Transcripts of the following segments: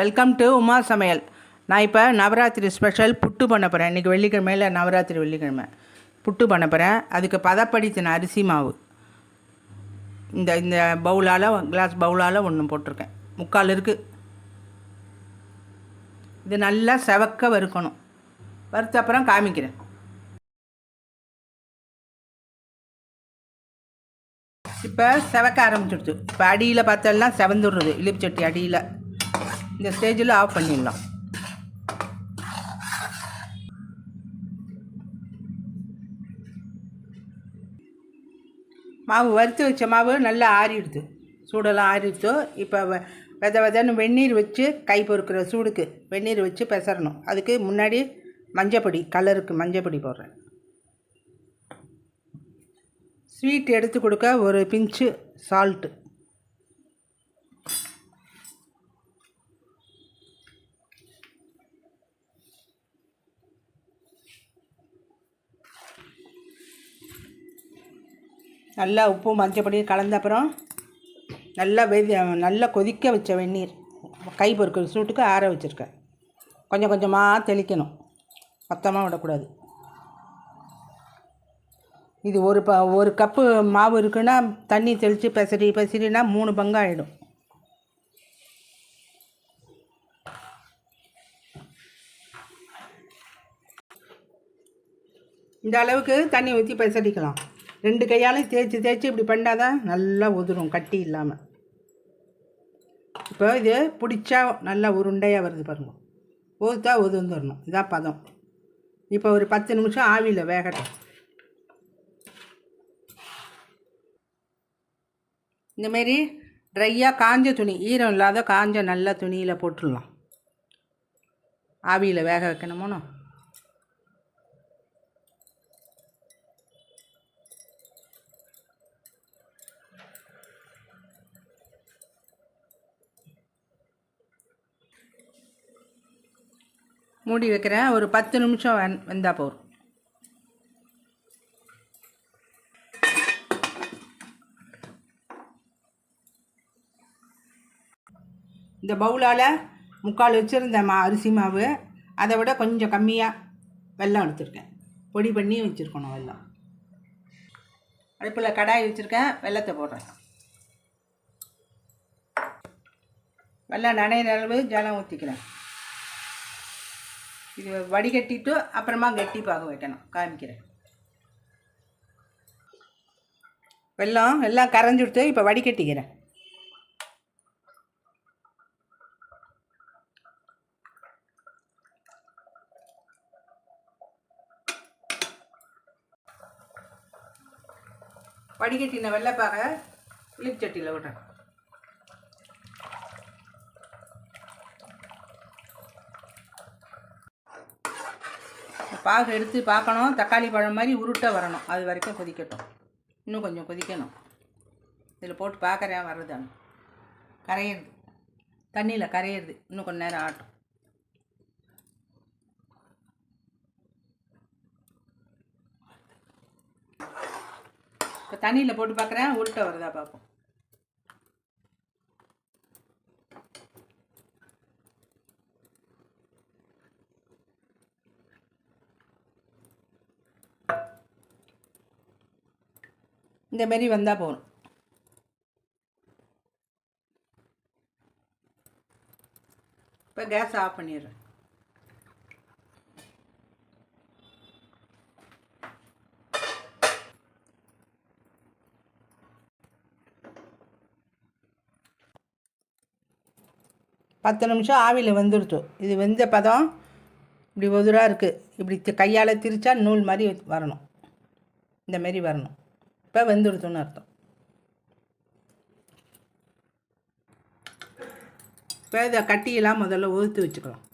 Welcome to Uma சமையல் நான் இப்போ நவராத்திரி ஸ்பெஷல் புட்டு பண்ண போகிறேன் இன்றைக்கி வெள்ளிக்கிழமையில் நவராத்திரி வெள்ளிக்கிழமை. புட்டு பண்ண போகிறேன் அதுக்கு பதப்படுத்தின அரிசி மாவு. இந்த இந்த பவுலால் கிளாஸ் பவுலால் ஒன்று போட்டிருக்கேன். முக்கால் இருக்குது இது நல்லா செவக்க வறுக்கணும். வறுத்த அப்புறம் காமிக்கிறேன். இப்போ செவக்க ஆரம்பிச்சிடுச்சு. இப்போ அடியில் பார்த்தோம்னா செவந்துடுறது. இலிப்பு சட்டி அடியில். இந்த ஸ்டேஜில் ஆஃப் பண்ணிடலாம். மாவு வறுத்து வச்ச மாவு நல்லா ஆறிடுது. சூடெல்லாம் ஆறிடுச்சு இப்போ வ- வெத வெதைன்னு வெந்நீர் வச்சு கை பொறுக்கிற சூடுக்கு வெந்நீர் வச்சு பெசரணும் அதுக்கு முன்னாடி மஞ்சப்பொடி கலருக்கு மஞ்சப்பொடி போடுறேன். ஸ்வீட் எடுத்து கொடுக்க ஒரு பிஞ்சு சால்ட்டு நல்லா உப்பு மஞ்சப்பொடியும் கலந்த அப்புறம் நல்லா வெ நல்லா கொதிக்க வச்ச வெந்நீர். கை பொறுக்கிற சூட்டுக்கு ஆற வச்சுருக்கேன். கொஞ்சம் கொஞ்சமாக தெளிக்கணும். மொத்தமாக விடக்கூடாது. இது ஒரு ப ஒரு கப்பு மாவு இருக்குன்னா தண்ணி தெளித்து பெசரி பெசரினா மூணு பங்கு ஆகிடும் இந்த அளவுக்கு தண்ணி ஊற்றி பெசரிக்கலாம். ரெண்டு கையாலையும் தேய்ச்சி தேய்ச்சி இப்படி பண்ணால் தான் நல்லா உதிரும் கட்டி இல்லாமல் இப்போ இது பிடிச்சா நல்லா உருண்டையாக வருது பாருங்க. ஊற்றா உதிர்ந்துடணும் இதான் பதம். இப்போ ஒரு பத்து நிமிஷம் ஆவியில் வேகட்டும். இந்தமாரி ட்ரையாக காஞ்ச துணி ஈரம் இல்லாத காஞ்ச நல்ல துணியில் போட்டுடலாம். ஆவியில் வேக வைக்கணுமோனோ? மூடி வைக்கிறேன். ஒரு பத்து நிமிஷம் வெந் வெந்தால் போகும் இந்த பவுலால் முக்கால் வச்சுருந்த மா அரிசி மாவு அதை விட கொஞ்சம் கம்மியாக வெள்ளம் எடுத்திருக்கேன். பொடி பண்ணி வச்சுருக்கணும் வெள்ளம் அடுப்பில் கடாய் வச்சுருக்கேன். வெல்லத்தை போடுறேன். வெள்ளம் நனைய அளவு ஜலம் ஊற்றிக்கிறேன் இது வடிகட்டிட்டு அப்புறமா கட்டி பாக வைக்கணும். காமிக்கிறேன். வெல்லம் எல்லாம் கரைஞ்சி விட்டு இப்போ வடிகட்டிக்கிறேன். வடிகட்டின வெள்ளைப்பாக புளிச்சட்டியில் விடுறேன். பாகு எடுத்து பார்க்கணும் தக்காளி பழம் மாதிரி உருட்டை வரணும். அது வரைக்கும் கொதிக்கட்டும். இன்னும் கொஞ்சம் கொதிக்கணும். இதில் போட்டு பார்க்குறேன் வர்றதான்னு கரையிறது. தண்ணியில் கரையிறது. இன்னும் கொஞ்சம் நேரம் ஆட்டும். இப்போ தண்ணியில் போட்டு பார்க்குறேன் உருட்டை வருதா பார்ப்போம். இந்த மாரி வந்தால் போதும். இப்போ கேஸ் ஆஃப் பண்ணிடுறேன். பத்து நிமிஷம் ஆவியில் வெந்துடுச்சு இது வெந்த பதம் இப்படி ஒதுராக இருக்குது இப்படி கையால் திரிச்சா நூல் மாதிரி வரணும். இந்த மாரி வரணும். இப்போ வெந்துடுத்துன்னு அர்த்தம். இப்போ இதை கட்டியெல்லாம் முதல்ல ஒதுத்து வச்சுக்கலாம்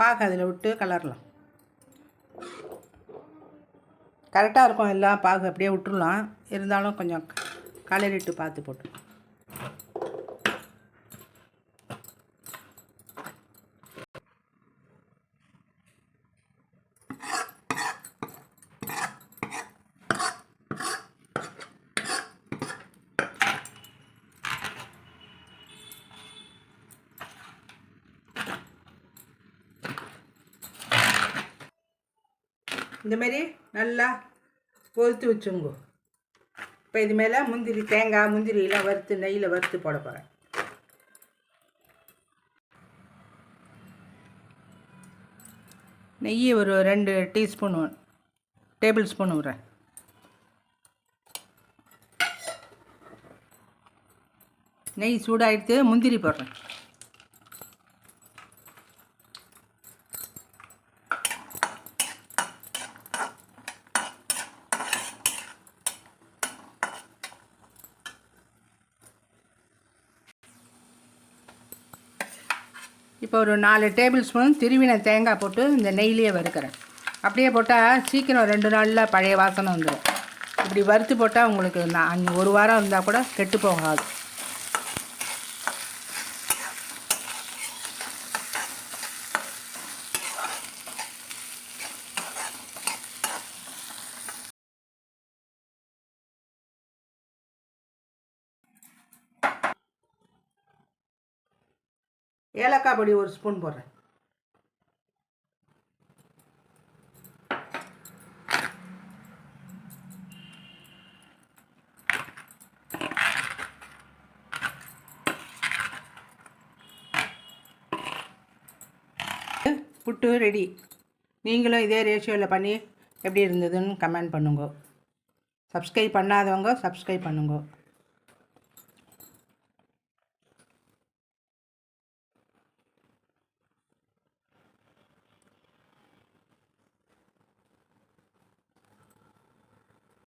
பாக அதில் விட்டு கலரலாம். கரெக்டாக இருக்கும் எல்லாம் பாகு அப்படியே விட்டுடலாம் இருந்தாலும் கொஞ்சம் கலரிட்டு பார்த்து போட்டு இந்தமாரி நல்லா பொறுத்து வச்சுங்கோ. இப்போ இது மேலே முந்திரி தேங்காய் முந்திரியெலாம் வறுத்து நெய்யில் வறுத்து போட போகிறேன் நெய் ஒரு ரெண்டு டீஸ்பூன் டேபிள் ஸ்பூன் விட்றேன் நெய் சூடாகிடுத்து முந்திரி போடுறேன். இப்போ ஒரு நாலு டேபிள் ஸ்பூன் திருவின தேங்காய் போட்டு இந்த நெய்லேயே வறுக்கிறேன். அப்படியே போட்டால் சீக்கிரம் ரெண்டு நாளில் பழைய வாசனை வந்துடும் இப்படி வறுத்து போட்டால் உங்களுக்கு நான் ஒரு வாரம் இருந்தால் கூட கெட்டு போகாது. ஏலக்காய் பொடி ஒரு ஸ்பூன் போடுறேன். புட்டு ரெடி. நீங்களும் இதே ரேஷியோவில் பண்ணி எப்படி இருந்ததுன்னு கமெண்ட் பண்ணுங்க. சப்ஸ்கிரைப் பண்ணாதவங்க சப்ஸ்கிரைப் பண்ணுங்க.